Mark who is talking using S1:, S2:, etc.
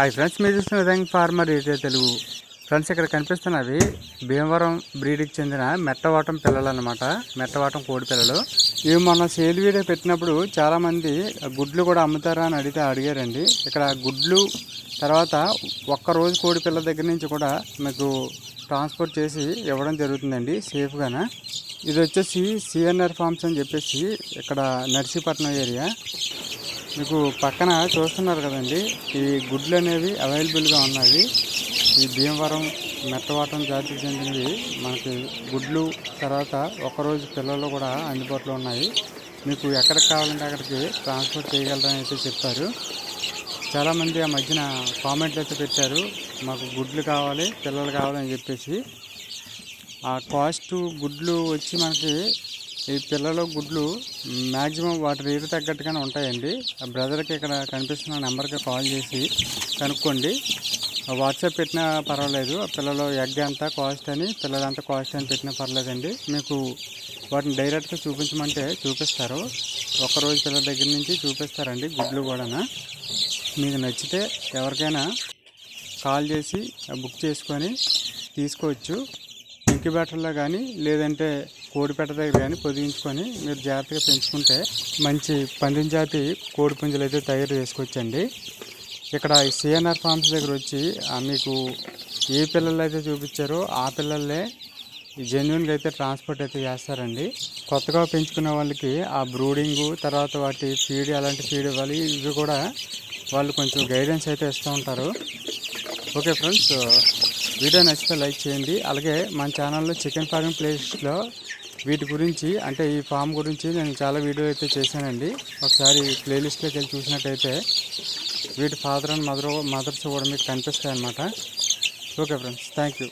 S1: Hi friends మీరు చూస్తున్న రంగ్ farmer ఏటే తెలుగు ఫ్రెండ్స్ ఇక్కడ కనిపిస్తున్నవి భీమవరం బ్రీడ్కి చెందిన మెట్టవాటం పిల్లలు అనమాట మెట్టవాటం కోడి పిల్లలు. ఇవి మొన్న సేల్ వీడియో పెట్టినప్పుడు చాలామంది గుడ్లు కూడా అమ్ముతారా అని అడిగితే అడిగారండి. ఇక్కడ గుడ్లు తర్వాత ఒక్క రోజు కోడి పిల్లల దగ్గర నుంచి కూడా మీకు ట్రాన్స్పోర్ట్ చేసి ఇవ్వడం జరుగుతుందండి సేఫ్గానే. ఇది వచ్చేసి సిఎన్ఆర్ ఫార్మ్స్ అని చెప్పేసి ఇక్కడ నర్సీపట్నం ఏరియా. మీకు పక్కన చూస్తున్నారు కదండి ఈ గుడ్లు అనేవి అవైలబుల్గా ఉన్నాయి. ఈ భీమవరం మెట్టవాటం జాతికి చెందినవి. మనకి గుడ్లు తర్వాత ఒకరోజు పిల్లలు కూడా అందుబాటులో ఉన్నాయి. మీకు ఎక్కడికి కావాలంటే అక్కడికి ట్రాన్స్పోర్ట్ చేయగలరని అయితే చెప్పారు. చాలామంది ఆ మధ్యన కామెంట్లు అయితే పెట్టారు. మాకు గుడ్లు కావాలి పిల్లలు కావాలని చెప్పేసి. ఆ కాస్ట్ గుడ్లు వచ్చి మనకి ఈ పిల్లలు గుడ్లు మ్యాక్సిమం వాటి రేటు తగ్గట్టుగానే ఉంటాయండి. ఆ బ్రదర్కి ఇక్కడ కనిపిస్తున్న నెంబర్కి కాల్ చేసి కనుక్కోండి. వాట్సాప్ పెట్టినా పర్వాలేదు. ఆ పిల్లలు ఎగ్ ఎంత కాస్ట్ అని పిల్లలంతా కాస్ట్ అని పెట్టినా పర్లేదండి మీకు వాటిని డైరెక్ట్గా చూపించమంటే చూపిస్తారు. ఒకరోజు పిల్లల దగ్గర నుంచి చూపిస్తారండి గుడ్లు కూడా మీకు నచ్చితే ఎవరికైనా కాల్ చేసి బుక్ చేసుకొని తీసుకోవచ్చు. ఇంక్యుబేటర్లో కానీ లేదంటే కోడిపెట్ట దగ్గర కానీ పొదిగించుకొని మీరు జాగ్రత్తగా పెంచుకుంటే మంచి పందిన జాతి కోడి పుంజులు అయితే తయారు చేసుకోవచ్చండి. ఇక్కడ సిఎన్ఆర్ ఫార్మ్స్ దగ్గర వచ్చి మీకు ఏ పిల్లలు అయితే చూపించారో ఆ పిల్లలే జెన్యున్గా అయితే ట్రాన్స్పోర్ట్ అయితే చేస్తారండి. కొత్తగా పెంచుకునే వాళ్ళకి ఆ బ్రూడింగు తర్వాత వాటి ఫీడ్ అలాంటి ఫీడ్ ఇవ్వాలి. ఇవి కూడా వాళ్ళు కొంచెం గైడెన్స్ అయితే ఇస్తూ ఉంటారు. ఓకే ఫ్రెండ్స్ వీడియో నచ్చితే లైక్ చేయండి. అలాగే మన ఛానల్లో చికెన్ ఫార్మింగ్ ప్లేస్లో వీటి గురించి అంటే ఈ ఫామ్ గురించి నేను చాలా వీడియో అయితే చేశానండి. ఒకసారి ప్లేలిస్ట్లోకి వెళ్ళి చూసినట్టయితే వీటి ఫాదర్ అండ్ మదర్ మదర్స్ కూడా మీకు కనిపిస్తాయి అన్నమాట ఓకే ఫ్రెండ్స్ థ్యాంక్ యూ.